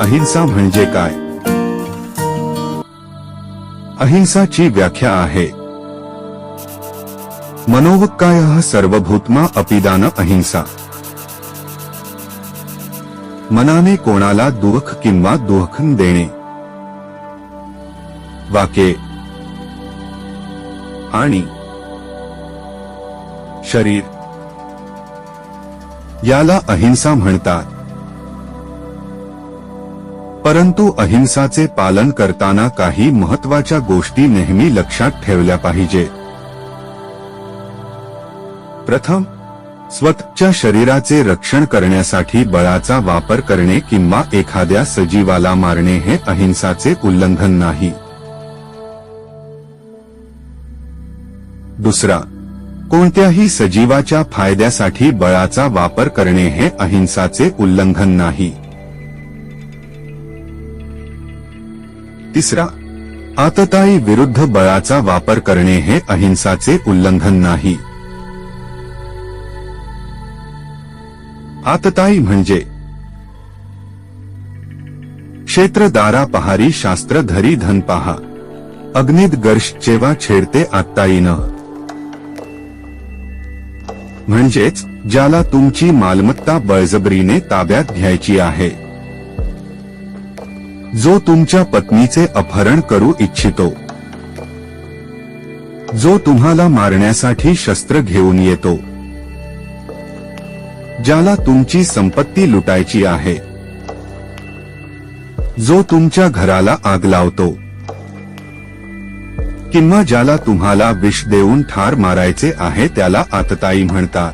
अहिंसा म्हणजे काय? अहिंसाची व्याख्या आहे. मनोवक्काय सर्वभूतमा अपिदान अहिंसा. मनाने कोणाला दुःख किंवा दुःखन देणे. वाके. आणि. शरीर. याला अहिंसा म्हणतात. परंतु अहिंसाचे पालन करताना काही महत्त्वाच्या गोष्टी नेहमी लक्षात ठेवल्या पाहिजे. प्रथम स्वतःच्या शरीराचे रक्षण करण्यासाठी बळाचा वापर करणे किंवा एखाद्या सजीवाला मारणे हे अहिंसाचे उल्लंघन नाही. दुसरा कोणत्याही सजीवाच्या फायद्यासाठी बळाचा वापर करणे हे अहिंसाचे उल्लंघन नाही. तिसरा आतताई विरुद्ध बळाचा वापर करणे हे अहिंसाचे उल्लंघन नाही. आतताई म्हणजे क्षेत्रदारा पहारी शास्त्र धरी धन पहा. अग्नित गर्श जेव्हा छेडते आत्ताईन. म्हणजेच ज्याला तुमची मालमत्ता बळजबरीने ताब्यात घ्यायची आहे. जो तुमच्या पत्नीचे अपहरण करू इच्छितो. जो तुम्हाला मारण्यासाठी शस्त्र घेऊन येतो. ज्याला तुमची संपत्ती लुटायची आहे. जो तुमच्या घराला आग लावतो. किंवा ज्याला तुम्हाला विष देऊन ठार मारायचे आहे त्याला आतताई म्हणतात.